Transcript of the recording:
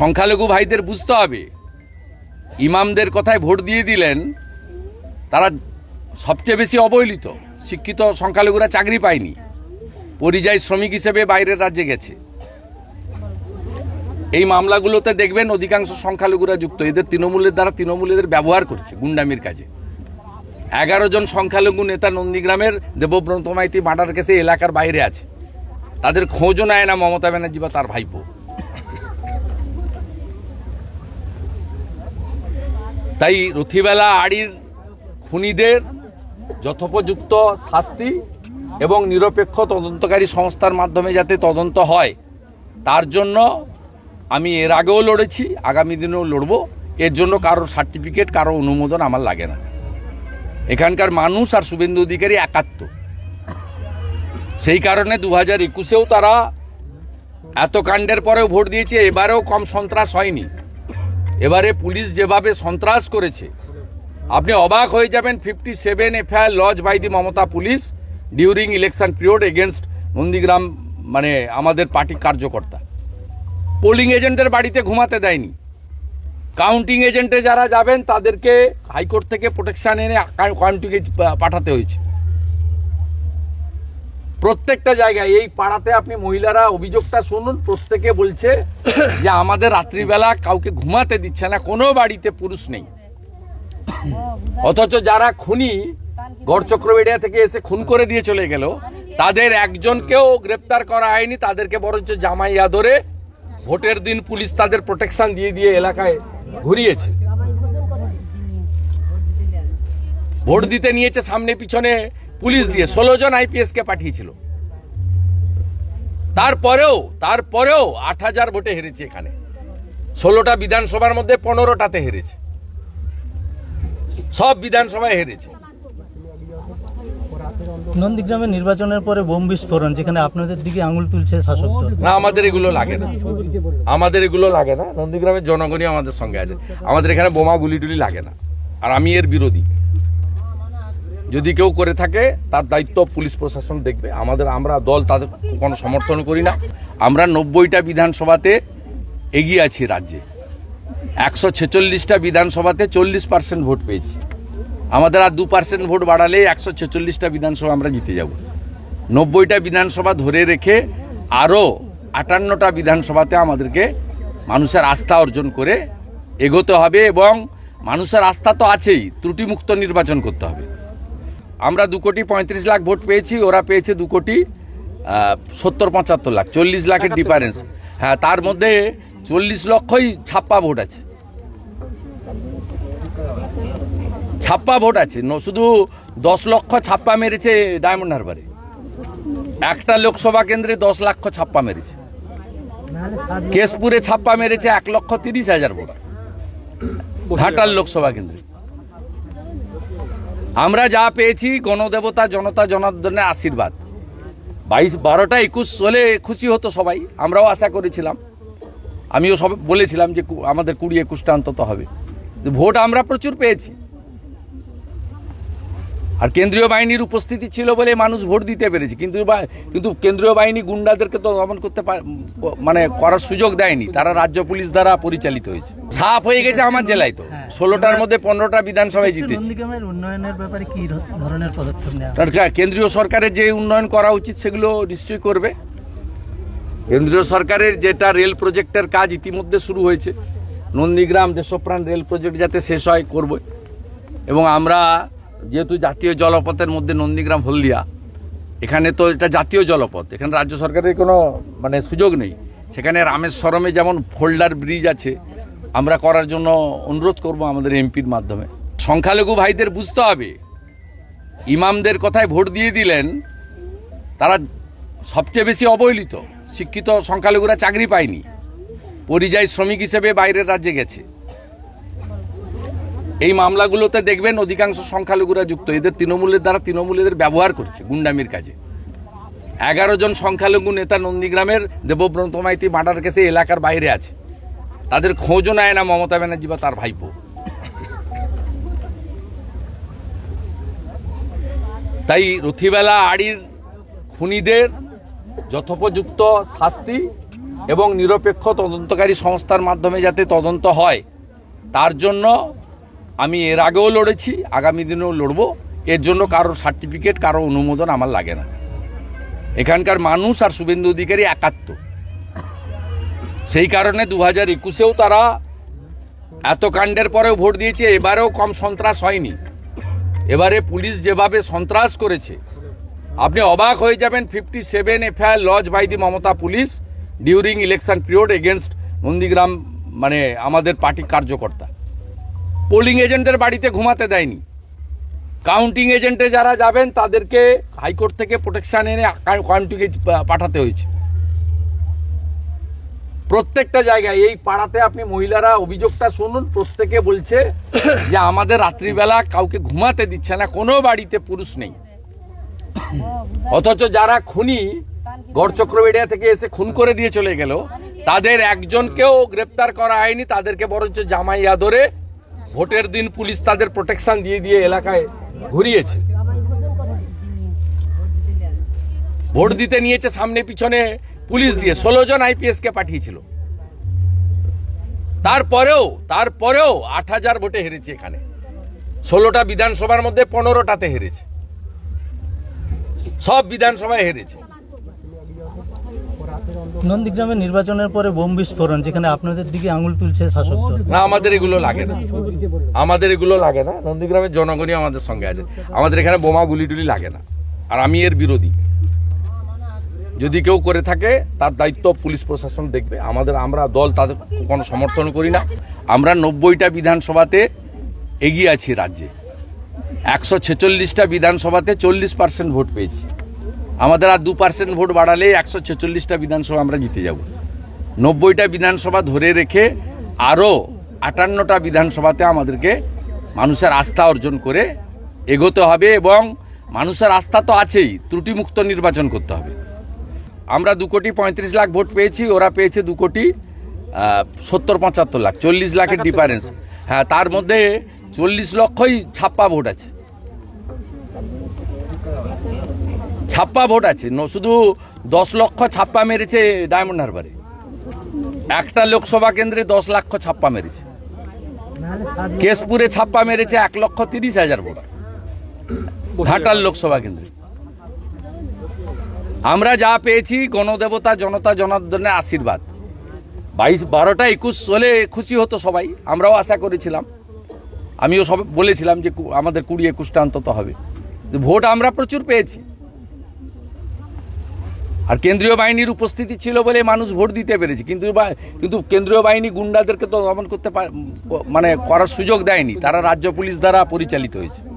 সংখ্যালঘু ভাইদের বুঝতে হবে। ইমামদের কথায় ভোট দিয়ে দিলেন, তারা সবচেয়ে বেশি অবহেলিত। শিক্ষিত সংখ্যালঘুরা চাকরি পায়নি। পরিযায়ী শ্রমিক হিসেবে বাইরের রাজ্যে গেছে। এই মামলাগুলোতে দেখবেন অধিকাংশ সংখ্যালঘুরা যুক্ত। এদের তৃণমূলের দ্বারা তৃণমূলের ব্যবহার করছে গুন্ডামির কাজে। এগারো জন সংখ্যালঘু নেতা নন্দীগ্রামের দেবব্রত মাইতি মার্ডার কেসে এলাকার বাইরে আছে। তাদের খোঁজও নেয় না মমতা ব্যানার্জি বা তার ভাইপো। তাই রথিবেলা আড়ির খুনিদের যথোপযুক্ত শাস্তি এবং নিরপেক্ষ তদন্তকারী সংস্থার মাধ্যমে যাতে তদন্ত হয়, তার জন্য আমি এর আগেও লড়েছি, আগামী দিনেও লড়বো। এর জন্য কারোর সার্টিফিকেট, কারও অনুমোদন আমার লাগে না। এখানকার মানুষ আর শুভেন্দু অধিকারী একাত্ম। সেই কারণে দু হাজার একুশেও তারা এত কাণ্ডের পরেও ভোট দিয়েছে, এবারেও কম সন্ত্রাস হয়নি। এবারে পুলিশ যেভাবে সন্ত্রাস করেছে, আপনি অবাক হয়ে যাবেন fifty seven FIR lodge by the Mamata police during election period against Nandigram মানে আমাদের পার্টি কার্যকর্তা। পোলিং এজেন্টের বাড়িতে ঘুমাতে দেয়নি। কাউন্টিং এজেন্টে যারা যাবেন, তাদেরকে হাইকোর্ট থেকে প্রোটেকশন এনে কাউন্টিংয়ে পাঠাতে হয়েছে। প্রত্যেকটা জায়গায়, এই পাড়াতে আপনি মহিলারা অভিযোগটা শুনুন, প্রত্যেকে বলছে যে আমাদের রাত্রিবেলা কাউকে ঘুমাতে দিচ্ছে না, কোনো বাড়িতে পুরুষ নেই। অথচ যারা খুনি গড়চক্রবেড়িয়া থেকে এসে খুন করে দিয়ে চলে গেল, তাদের একজনকেও গ্রেপ্তার করা হয়নি, তাদেরকে বরঞ্চ জামাই আদরে ভোটের দিন পুলিশ তাদের প্রোটেকশন দিয়ে দিয়ে এলাকায় ঘুরিয়েছে। ভোট দিতে নিয়েছে সামনে পিছনে পুলিশ দিয়ে ষোলো জন আইপিএস কে পাঠিয়েছিল। তারপরেও তারপরেও আট হাজার ভোটে হেরেছে এখানে। ষোলোটা বিধানসভার মধ্যে পনেরোটাতে হেরেছে। সব বিধানসভায় হেরেছে। নন্দীগ্রামের নির্বাচনের পরে বোম বিস্ফোরণ যেখানে আপনাদের দিকে আঙুল তুলছে শাসক দল। না আমাদের এগুলো লাগে না। আমাদের এগুলো লাগে না। নন্দীগ্রামের জনগণই আমাদের সঙ্গে আছে। আমাদের এখানে বোমা গুলি টুলি লাগে না। আর আমি এর বিরোধী। যদি কেউ করে থাকে, তার দায়িত্ব পুলিশ প্রশাসন দেখবে। আমাদের, আমরা দল তাদের কোনো সমর্থন করি না। আমরা নব্বইটা বিধানসভাতে এগিয়ে আছি রাজ্যে। একশো ছেচল্লিশটা বিধানসভাতে চল্লিশ পার্সেন্ট ভোট পেয়েছি। আমাদের আর দু পার্সেন্ট ভোট বাড়ালে একশো ছেচল্লিশটা বিধানসভা আমরা জিতে যাব। নব্বইটা বিধানসভা ধরে রেখে আরও আটান্নটা বিধানসভাতে আমাদেরকে মানুষের আস্থা অর্জন করে এগোতে হবে এবং মানুষের আস্থা তো আছেই, ত্রুটিমুক্ত নির্বাচন করতে হবে। আমরা দু কোটি পঁয়ত্রিশ লাখ ভোট পেয়েছি ওরা পেয়েছে দু কোটি সত্তর পঁচাত্তর লাখ চল্লিশ লাখের ডিফারেন্স হ্যাঁ তার মধ্যে চল্লিশ লক্ষই ছাপ্পা ভোট আছে। ছাপ্পা ভোট আছে। শুধু দশ লক্ষ ছাপ্পা মেরেছে ডায়মন্ড হারবারে। একটা লোকসভা কেন্দ্রে দশ লক্ষ ছাপ্পা মেরেছে। কেশপুরে ছাপ্পা মেরেছে এক লক্ষ তিরিশ হাজার ভোট ঘাটাল লোকসভা কেন্দ্রে। আমরা যা পেয়েছি, গণদেবতা, জনতা, জনার্দনের আশীর্বাদ। বাইশ, বারোটা একুশ হলে খুশি হতো সবাই, আমরাও আশা করেছিলাম। আমিও সব বলেছিলাম যে আমাদের কুড়ি একুশটা অন্তত হবে। ভোট আমরা প্রচুর পেয়েছি। আর কেন্দ্রীয় বাহিনীর উপস্থিতি ছিল বলে মানুষ ভোট দিতে পেরেছে। কিন্তু কিন্তু কেন্দ্রীয় বাহিনী গুন্ডাদেরকে তো দমন করতে পার- মানে করার সুযোগ দেয়নি। তারা রাজ্য পুলিশ দ্বারা পরিচালিত হয়েছে। সাফ হয়ে গেছে আমার জেলায় তো। ষোলোটার মধ্যে পনেরোটা বিধানসভায় জিতেছি। নন্দীগ্রামের উন্নয়নের ব্যাপারে কি ধরনের পদক্ষেপ নেওয়া কেন্দ্রীয় সরকারের যে উন্নয়ন করা উচিত সেগুলো নিশ্চয়ই করবে। কেন্দ্রীয় সরকারের যেটা রেল প্রজেক্টের কাজ ইতিমধ্যে শুরু হয়েছে। নন্দীগ্রাম দেশপ্রাণ রেল প্রজেক্ট যাতে শেষ হয় করবে এবং আমরা যেহেতু জাতীয় জলপথের মধ্যে নন্দীগ্রাম, হলদিয়া, এখানে তো এটা জাতীয় জলপথ, এখানে রাজ্য সরকারের কোনো মানে সুযোগ নেই। সেখানে রামেশ্বরমে যেমন ফোল্ডার ব্রিজ আছে, আমরা করার জন্য অনুরোধ করব আমাদের এমপির মাধ্যমে। সংখ্যালঘু ভাইদের বুঝতে হবে। ইমামদের কথায় ভোট দিয়ে দিলেন, তারা সবচেয়ে বেশি অবহেলিত, শিক্ষিত সংখ্যালঘুরা চাকরি পায়নি। পরিযায়ী শ্রমিক হিসেবে বাইরের রাজ্যে গেছে। এই মামলাগুলোতে দেখবেন অধিকাংশ সংখ্যালঘুরা যুক্ত। এদের তৃণমূলের দ্বারা তৃণমূলের ব্যবহার করছে গুন্ডামির কাজে। এগারো জন সংখ্যালঘু নেতা নন্দীগ্রামের দেবব্রত মাইতি মার্ডার কেসে এলাকার বাইরে আছে। তাদের খোঁজও নেয় না মমতা ব্যানার্জি বা তার ভাইপো। তাই রথিবেলা আড়ির খুনিদের যথোপযুক্ত শাস্তি এবং নিরপেক্ষ তদন্তকারী সংস্থার মাধ্যমে যাতে তদন্ত হয়, তার জন্য আমি এর আগেও লড়েছি, আগামী দিনেও লড়বো। এর জন্য কারোর সার্টিফিকেট কারও অনুমোদন আমার লাগে না। এখানকার মানুষ আর শুভেন্দু অধিকারী একাত্ম। সেই কারণে দু হাজার একুশেও তারা এত কাণ্ডের পরেও ভোট দিয়েছে, এবারেও কম সন্ত্রাস হয়নি। এবারে পুলিশ যেভাবে সন্ত্রাস করেছে, আপনি অবাক হয়ে যাবেন fifty seven FIR lodge by the Mamata police during election period against Nandigram মানে আমাদের পার্টি কার্যকর্তা। পোলিং এজেন্টের বাড়িতে ঘুমাতে দেয়নি। কাউন্টিং এজেন্টে যারা যাবেন, তাদেরকে হাইকোর্ট থেকে প্রোটেকশান এনে কাউন্টিংয়ে পাঠাতে হয়েছে। প্রত্যেকটা জায়গায়, এই পাড়াতে আপনি মহিলারা অভিযোগটা শুনুন, প্রত্যেকে বলছে যে আমাদের রাত্রিবেলা কাউকে ঘুমাতে দিচ্ছে না, কোনো বাড়িতে পুরুষ নেই। অথচ যারা খুনি গড়চক্রবেড়িয়া থেকে এসে খুন করে দিয়ে চলে গেল, তাদের একজনকেও গ্রেপ্তার করা হয়নি, তাদেরকে বরঞ্চ জামাইয়া ধরে ভোটের দিন পুলিশ তাদের প্রোটেকশন দিয়ে দিয়ে এলাকায় ঘুরিয়েছে। ভোট দিতে নিয়েছে সামনে পিছনে পুলিশ দিয়ে, ষোলো জন আইপিএস কে পাঠিয়েছিল। তারপরেও তারপরেও আট হাজার ভোটে হেরেছে এখানে। ষোলোটা বিধানসভার মধ্যে পনেরোটাতে হেরেছে। সব বিধানসভায় হেরেছে। নন্দীগ্রামের নির্বাচনের পরে বোম বিস্ফোরণ, যেখানে আপনাদের দিকে আঙুল তুলছে শাসক না, আমাদের এগুলো লাগে না। আমাদের এগুলো লাগে না। নন্দীগ্রামের জনগণই আমাদের সঙ্গে আছে। আমাদের এখানে বোমা গুলি টুলি লাগে না। আর আমি এর বিরোধী। যদি কেউ করে থাকে, তার দায়িত্ব পুলিশ প্রশাসন দেখবে। আমাদের, আমরা দল তাদের কোনো সমর্থন করি না। আমরা নব্বইটা বিধানসভাতে এগিয়ে আছি রাজ্যে। একশো ছেচল্লিশটা বিধানসভাতে চল্লিশ পার্সেন্ট ভোট পেয়েছি। আমাদের আর দু পার্সেন্ট ভোট বাড়ালে একশো ছেচল্লিশটা বিধানসভা আমরা জিতে যাব। নব্বইটা বিধানসভা ধরে রেখে আরও আটান্নটা বিধানসভাতে আমাদেরকে মানুষের আস্থা অর্জন করে এগোতে হবে এবং মানুষের আস্থা তো আছেই ত্রুটিমুক্ত নির্বাচন করতে হবে। আমরা দু কোটি পঁয়ত্রিশ লাখ ভোট পেয়েছি ওরা পেয়েছে দু কোটি সত্তর পঁচাত্তর লাখ চল্লিশ লাখের ডিফারেন্স হ্যাঁ তার মধ্যে চল্লিশ লক্ষই ছাপ্পা ভোট আছে। ছাপ্পা ভোট আছে। শুধু দশ লক্ষ ছাপ্পা মেরেছে ডায়মন্ড হারবারে। একটা লোকসভা কেন্দ্রে দশ লক্ষ ছাপ্পা মেরেছে। কেশপুরে ছাপ্পা মেরেছে এক লক্ষ তিরিশ হাজার ভোট ঘাটাল লোকসভা কেন্দ্রে। আমরা যা পেয়েছি, গণদেবতা, জনতা, জনার্দনের আশীর্বাদ। বাইশ, বারোটা একুশ হলে খুশি হতো সবাই, আমরাও আশা করেছিলাম। আমিও সব বলেছিলাম যে আমাদের কুড়ি একুশটা অন্তত হবে। ভোট আমরা প্রচুর পেয়েছি। আর কেন্দ্রীয় বাহিনীর উপস্থিতি ছিল বলে মানুষ ভোট দিতে পেরেছে। কিন্তু কিন্তু কেন্দ্রীয় বাহিনী গুন্ডাদেরকে তো দমন করতে মানে করার সুযোগ দেয়নি। তারা রাজ্য পুলিশ দ্বারা পরিচালিত হয়েছে।